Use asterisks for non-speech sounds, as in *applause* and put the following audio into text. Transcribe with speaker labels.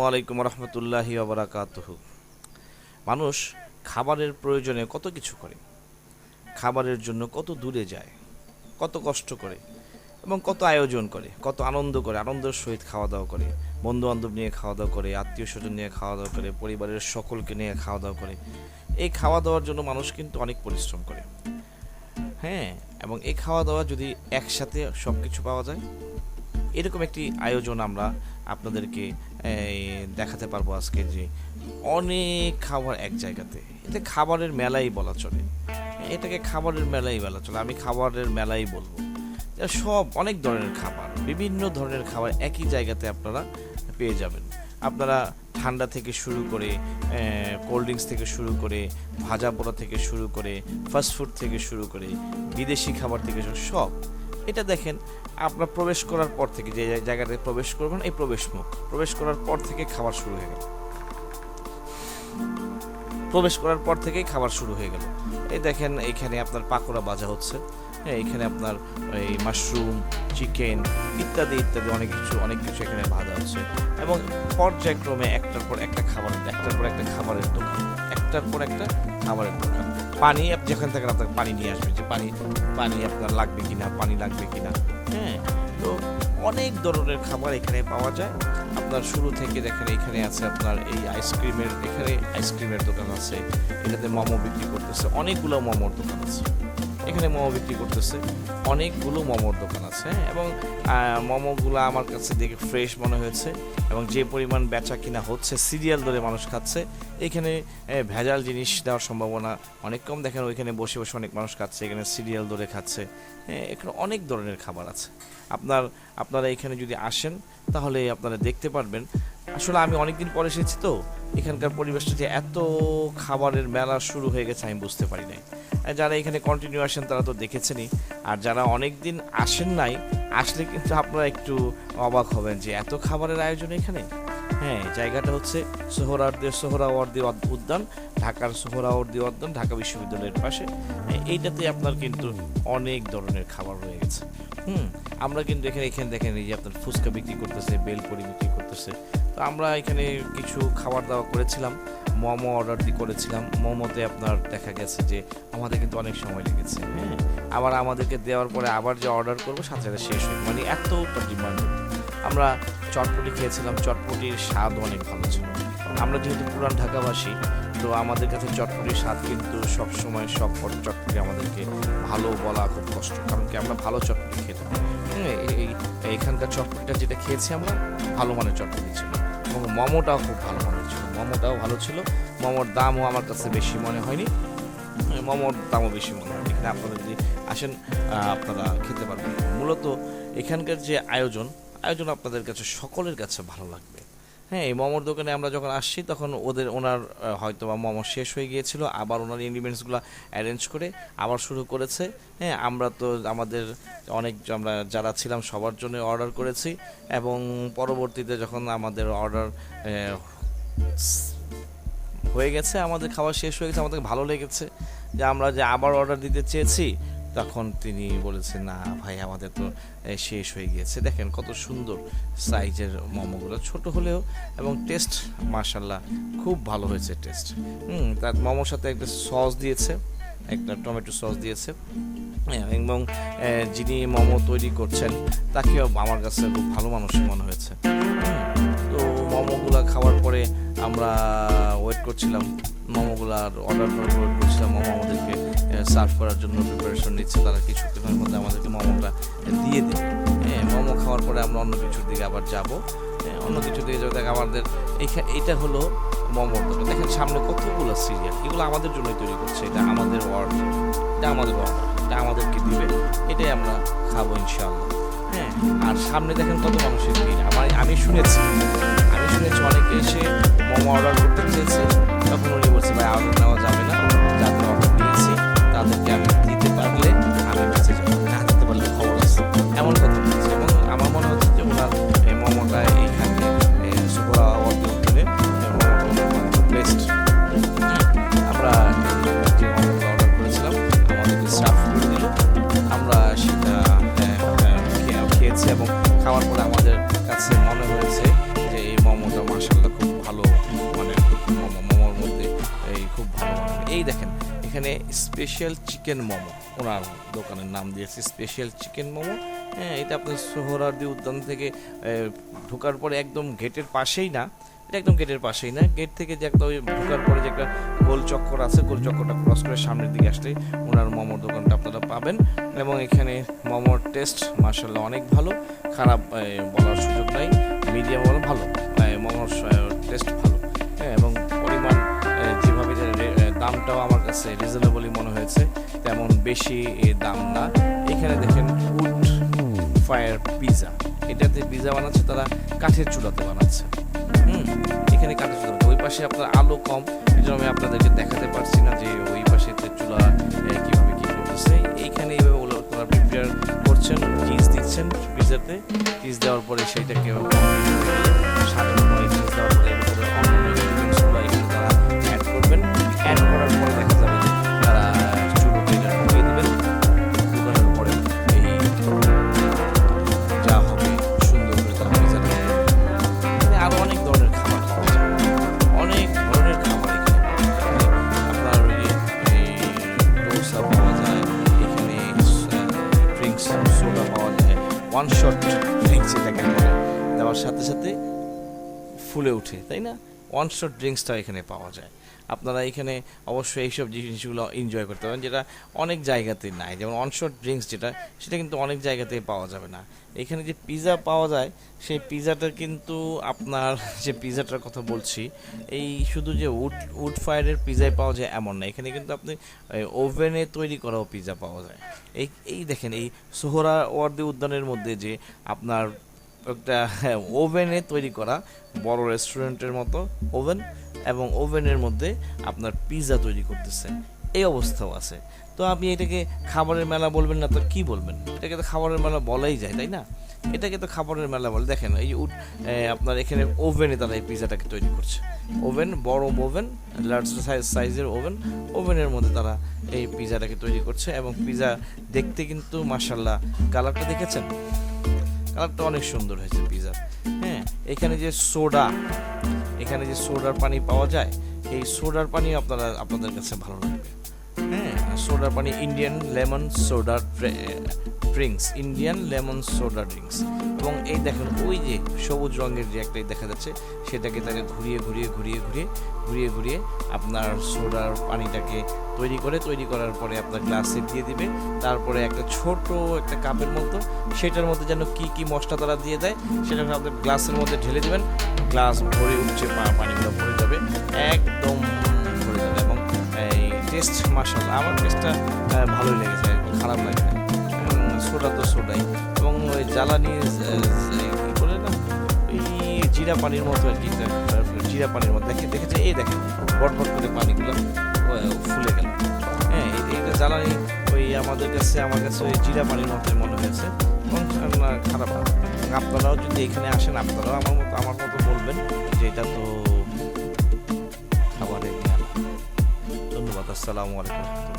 Speaker 1: ওয়ালাইকুম রহমতুল্লাহি ওবরাকাতুহু মানুষ খাবারের প্রয়োজনে কত কিছু করে, খাবারের জন্য কত দূরে যায়, কত কষ্ট করে এবং কত আয়োজন করে, কত আনন্দ করে, আনন্দের সহিত খাওয়া দাওয়া করে বন্ধু বান্ধব নিয়ে খাওয়া দাওয়া করে আত্মীয় স্বজন নিয়ে খাওয়া দাওয়া করে, পরিবারের সকলকে নিয়ে খাওয়া দাওয়া করে, এই খাওয়া দাওয়ার জন্য মানুষ কিন্তু অনেক পরিশ্রম করে। হ্যাঁ এবং এই খাওয়া দাওয়া যদি একসাথে সব কিছু পাওয়া যায়, এরকম একটি আয়োজন আমরা আপনাদেরকে দেখাতে পারব আজকে যে অনেক খাবার এক জায়গাতে। এতে খাবারের মেলাই বলা চলে। এটাকে খাবারের মেলাই বলা চলে। আমি খাবারের মেলাই বলব। সব অনেক ধরনের খাবার, বিভিন্ন ধরনের খাবার একই জায়গাতে আপনারা পেয়ে যাবেন। আপনারা ঠান্ডা থেকে শুরু করে কোল্ড ড্রিঙ্কস থেকে শুরু করে, ভাজা পোড়া থেকে শুরু করে ফাস্টফুড থেকে শুরু করে, বিদেশি খাবার থেকে সব। এটা দেখেন, আপনার প্রবেশ করার পর থেকে যে জায়গাতে প্রবেশ করবেন, এই প্রবেশ মুখ। প্রবেশ করার পর থেকে খাবার শুরু হয়ে গেল। প্রবেশ করার পর থেকেই খাবার শুরু হয়ে গেল। এই দেখেন, এখানে আপনার পাকোড়া ভাজা হচ্ছে। হ্যাঁ এখানে আপনার এই মাশরুম চিকেন ইত্যাদি ইত্যাদি অনেক কিছু অনেক কিছু এখানে ভাজা আছে। এবং পর্যায়ক্রমে একটার পর একটা খাবার, একটার পর একটা খাবারের দোকান, একটার পর একটা খাবারের দোকান। পানি যেখান থেকে আপনার পানি নিয়ে আসবেন যে পানি পানি আপনার লাগবে কিনা, পানি লাগবে কিনা। হ্যাঁ তো অনেক ধরনের খাবার এখানে পাওয়া যায়। আপনার শুরু থেকে দেখেন এখানে আছে আপনার এই আইসক্রিমের এখানে আইসক্রিমের দোকান আছে। এটাতে মোমো বিক্রি করতেছে, অনেকগুলো মোমোর দোকান আছে। এখানে মোমো বিক্রি করতেছে। অনেকগুলো মোমোর দোকান আছে? এবং মোমোগুলো আমার কাছে দেখে ফ্রেশ মনে হয়েছে, এবং যে পরিমাণ বেচা কিনা হচ্ছে সিরিয়াল ধরে মানুষ খাচ্ছে, এখানে ভেজাল জিনিস দেওয়ার সম্ভাবনা অনেক কম। দেখেন ওইখানে বসে বসে অনেক মানুষ খাচ্ছে, এখানে সিরিয়াল ধরে খাচ্ছে এখানে অনেক ধরনের খাবার আছে। আপনার, আপনারা এখানে যদি আসেন, তাহলে আপনারা দেখতে পারবেন। আসলে আমি অনেকদিন পরে এসেছি তো এখানকার পরিবেশটা যে এত খাবারের মেলা শুরু হয়ে গেছে, আমি বুঝতে পারি নাই। যারা এখানে কন্টিনিউ আসেন, তারা তো দেখেছেনই। আর যারা অনেক দিন আসেন নাই, আসলে কিন্তু আপনারা একটু অবাক হবেন যে এত খাবারের আয়োজন এখানে? হ্যাঁ জায়গাটা হচ্ছে সোহরাওয়ার্দী সোহরাওয়ার্দী উদ- উদ্যান ঢাকার সোহরাওয়ার্দী উদ্যান ঢাকা বিশ্ববিদ্যালয়ের পাশে। হ্যাঁ, এইটাতে আপনার কিন্তু অনেক ধরনের খাবার রয়ে গেছে। হুম আমরা কিন্তু এখানে এখানে দেখেন এই যে আপনার ফুচকা বিক্রি করতেছে বেলপুরি বিক্রি করতেছে। তো আমরা এখানে কিছু খাবার দাওয়া করেছিলাম মোমো অর্ডার দিয়ে করেছিলাম। মোমোতে আপনার দেখা গেছে যে আমাদের কিন্তু অনেক সময় লেগেছে হ্যাঁ। আবার আমাদেরকে দেওয়ার পরে আবার যে অর্ডার করব সাথে সাথে শেষ হয় মানে এতটা ডিমান্ড। আমরা চটপটি খেয়েছিলাম চটপটির স্বাদ অনেক ভালো ছিল। আমরা যেহেতু পুরান ঢাকাবাসী তো আমাদের কাছে চটপটির স্বাদ কিন্তু সবসময় সব চটপটি আমাদেরকে ভালো বলা খুব কষ্ট কারণ কি আমরা ভালো চটপটি খেতাম হ্যাঁ, এই- এইখানকার চটপটিটা যেটা খেয়েছি আমরা ভালো মানের চটপটি ছিল। এবং মোমোটাও খুব ভালো মানের ছিল মোমোটাও ভালো ছিল। মোমোর দামও আমার কাছে বেশি মনে হয়নি। এই মোমোর দামও বেশি মনে হয় এখানে আপনারা যদি আসেন আপনারা খেতে পারবেন। মূলত এখানকার যে আয়োজন আয়োজন আপনাদের কাছে, সকলের কাছে ভালো লাগবে। হ্যাঁ এই মোমোর দোকানে আমরা যখন আসছি, তখন ওদের, ওনার হয়তো বা মোমো শেষ হয়ে গিয়েছিল, আবার ওনার ইনগ্রিডিয়েন্টসগুলো অ্যারেঞ্জ করে আবার শুরু করেছে। হ্যাঁ আমরা তো আমাদের অনেক আমরা যারা ছিলাম, সবার জন্য অর্ডার করেছি এবং পরবর্তীতে যখন আমাদের অর্ডার হয়ে গেছে, আমাদের খাওয়া শেষ হয়ে গেছে, আমাদের ভালো লেগেছে যে আমরা যে আবার অর্ডার দিতে চেয়েছি তখন তিনি বলেছেন, না ভাই, আমাদের তো শেষ হয়ে গিয়েছে। দেখেন কত সুন্দর সাইজের মোমোগুলো, ছোট হলেও এবং টেস্ট মার্শাল্লাহ খুব ভালো হয়েছে টেস্ট। হুম, তার মোমোর সাথে একটা সস দিয়েছে, একটা টমেটো সস দিয়েছে। এবং যিনি মোমো তৈরি করছেন, তাকেও আমার কাছে খুব ভালো মানুষ মনে হয়েছে। তো মোমোগুলো খাওয়ার পরে আমরা ওয়েট করছিলাম। মোমোগুলার অর্ডার করার ওয়েট করছিলাম, মোমো আমাদেরকে সার্ভ করার জন্য প্রিপারেশন নিচ্ছে তারা কিছুক্ষণের মধ্যে আমাদেরকে মোমোটা দিয়ে দেবে হ্যাঁ মোমো খাওয়ার পরে আমরা অন্য কিছুর দিকে আবার যাব। অন্য কিছুর দিকে যাব। দেখ, আমাদের এইটা হলো মোমোর দোকান। দেখেন, সামনে কতগুলো সিরিয়াল এগুলো আমাদের জন্যই তৈরি করছে। এটা আমাদের অর্ডার এটা আমাদের অর্ডার এটা আমাদেরকে দিবে। এটাই আমরা খাব ইনশাআল্লাহ। হ্যাঁ। আর সামনে দেখেন কত মানুষের ভিড়। আমার আমি শুনেছি। আমি শুনেছি অনেকে এসে মোমো অর্ডার করতে চেয়েছে। তখন উনি বলছে, ভাই অর্ডার নেওয়া যাবে না। যাদের অর্ডার দিয়েছি, তাদেরকে আমি স্পেশাল চিকেন মোমো। ওনার দোকানের নাম দিয়েছে স্পেশাল চিকেন মোমো। হ্যাঁ এটা আপনার সোহরার্দি উদ্যান থেকে ঢোকার পরে একদম গেটের পাশেই না, এটা একদম গেটের পাশেই না, গেট থেকে যে একটা ওই ঢোকার পরে যে একটা গোল চক্কর আছে, গোল চক্করটা ক্রস করে সামনের দিকে আসলে ওনার মোমোর দোকানটা আপনারা পাবেন। এবং এখানে মোমোর টেস্ট মার্শাল্লাহ অনেক ভালো, খারাপ বলার সুযোগ নাই মিডিয়াম ভালো মোমোর টেস্ট ভালো। দামটাও আমার কাছে রিজনেবলই মনে হয়েছে, তেমন বেশি দাম না। এখানে দেখেন উড ফায়ার পিজা এটাতে পিজা বানাচ্ছে, তারা কাঠের চুলাতে বানাচ্ছে। হুম, এখানে কাঠের চুলা ওই পাশে আপনার আলো কম এই জন্য আমি আপনাদেরকে দেখাতে পারছি না যে ওই পাশে চুলা কীভাবে কি করতেছে। এইখানে এইভাবে তারা প্রিপেয়ার করছেন চিজ দিচ্ছেন পিজাতে চিজ দেওয়ার পরে সেইটাকে ড্রিঙ্কস সোডা পাওয়া যায় ওয়ান শট ড্রিঙ্কস এটাকে বলে দেওয়ার সাথে সাথে ফুলে ওঠে, তাই না? ওয়ান শট ড্রিঙ্কসটা এখানে পাওয়া যায়। আপনারা এখানে অবশ্যই এইসব জিনিসগুলো এনজয় করতে পারেন, যেটা অনেক জায়গাতে নাই। যেমন ওয়ান শট ড্রিঙ্কস যেটা, সেটা কিন্তু অনেক জায়গাতেই পাওয়া যাবে না। এখানে যে পিৎজা পাওয়া যায়, সেই পিৎজাটা কিন্তু আপনার *laughs* যে পিৎজাটার কথা বলছি, এই শুধু যে উড উড ফায়ারের পিৎজাই পাওয়া যায় এমন না। এখানে কিন্তু আপনি ওভেনে তৈরি করাও পিৎজা পাওয়া যায়। এই এই দেখেন, এই সোহরা ওয়ার্দি উদ্যানের মধ্যে যে আপনার একটা ওভেনে তৈরি করা বড় রেস্টুরেন্টের মতো ওভেন এবং ওভেনের মধ্যে আপনার পিৎজা তৈরি করতেছে। এই অবস্থাও আছে। তো আপনি এটাকে খাবারের মেলা বলবেন না, তো কি বলবেন? এটাকে তো খাবারের মেলা বলাই যায়, তাই না? এটাকে তো খাবারের মেলা বলে। দেখেন, এই উড আপনার এখানে ওভেনে তারা এই পিৎজাটাকে তৈরি করছে। ওভেন, বড় ওভেন লার্জ সাইজ সাইজের ওভেন, ওভেনের মধ্যে তারা এই পিৎজাটাকে তৈরি করছে এবং পিৎজা দেখতে কিন্তু মার্শাল্লাহ কালারটা দেখেছেন? কালারটা অনেক সুন্দর হয়েছে পিজার হ্যাঁ এখানে যে সোডা এখানে যে সোডার পানি পাওয়া যায়, এই সোডার পানি আপনারা, আপনাদের কাছে ভালো লাগবে। সোডার পানি Indian lemon soda drinks Indian lemon soda drinks এবং এই দেখেন, ওই যে সবুজ রঙের যে একটাই দেখা যাচ্ছে, সেটাকে তাকে ঘুরিয়ে ঘুরিয়ে ঘুরিয়ে ঘুরিয়ে ঘুরিয়ে ঘুরিয়ে আপনার সোডার পানিটাকে তৈরি করে, তৈরি করার পরে আপনার গ্লাসে দিয়ে দিবে। তারপরে একটা ছোট একটা কাপের মতো, সেটার মধ্যে যেন কি কি মশলা তারা দিয়ে দেয়, সেটা আপনার গ্লাসের মধ্যে ঢেলে দেবেন। গ্লাস ভরে উঠছে পানিগুলো ভরে যাবে। একদম টেস্ট মার্শাল আমার টেস্টটা ভালোই লেগেছে খারাপ লাগে না সোডা তো সোডাই। এবং ওই জ্বালানি কি বলে না ওই জিরা পানির মতো আর কি জিরা পানির মতো। দেখে, দেখেছে? এই দেখেন বটবট করে পানিগুলো ফুলে গেল। হ্যাঁ এইটা জ্বালানি ওই আমাদের কাছে, আমার কাছে ওই জিরা পানির মতো মনে হয়েছে। খারাপ না। আপনারাও যদি এখানে আসেন, আপনারাও আমার মতো আমার মতো বলবেন যে এটা তো খাবারের ধন্যবাদ আসসালামু আলাইকুম।